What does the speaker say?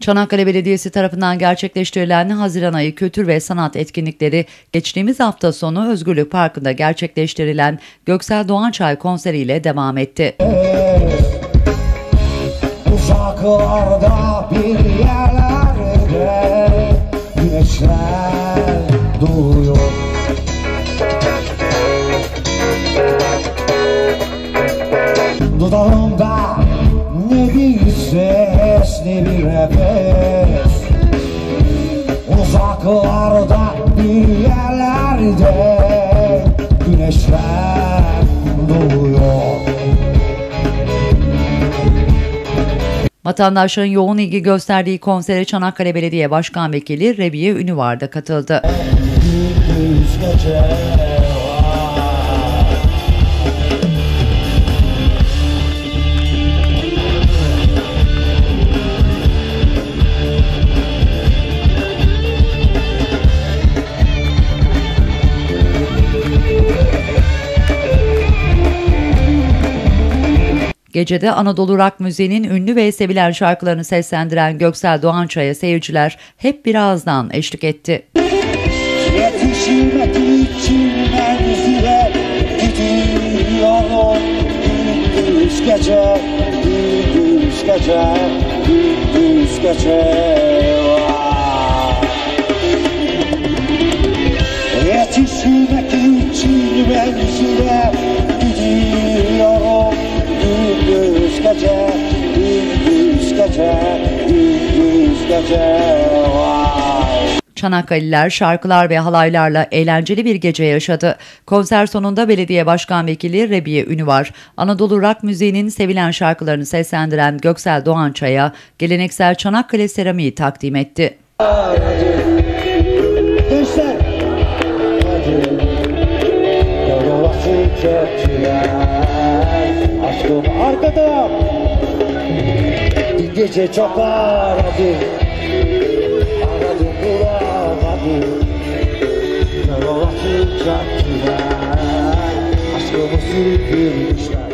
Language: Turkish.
Çanakkale Belediyesi tarafından gerçekleştirilen Haziran ayı kültür ve sanat etkinlikleri geçtiğimiz hafta sonu Özgürlük Parkı'nda gerçekleştirilen Göksel Doğançay konseriyle devam etti. Uzaklarda bir yerlerde güneşler doğuyor Dudağımda ne bir ses ne bir nefes Uzaklarda bir yerlerde güneşler doğuyor Vatandaşların yoğun ilgi gösterdiği konsere Çanakkale Belediye Başkan Vekili Rebiye Ünüvar da katıldı. Gündüz gece Gecede Anadolu rock müziğinin ünlü ve sevilen şarkılarını seslendiren Göksel Doğançay'a seyirciler hep bir ağızdan eşlik etti. Gece, gündüz gece, gündüz gece Çanakkale'liler şarkılar ve halaylarla eğlenceli bir gece yaşadı. Konser sonunda belediye başkan vekili Rebiye Ünüvar, Anadolu rock müziğinin sevilen şarkılarını seslendiren Göksel Doğançay'a geleneksel Çanakkale seramiği takdim etti. Aşkım arkada. Gece çok aradım. shot to high. you still was sleeping.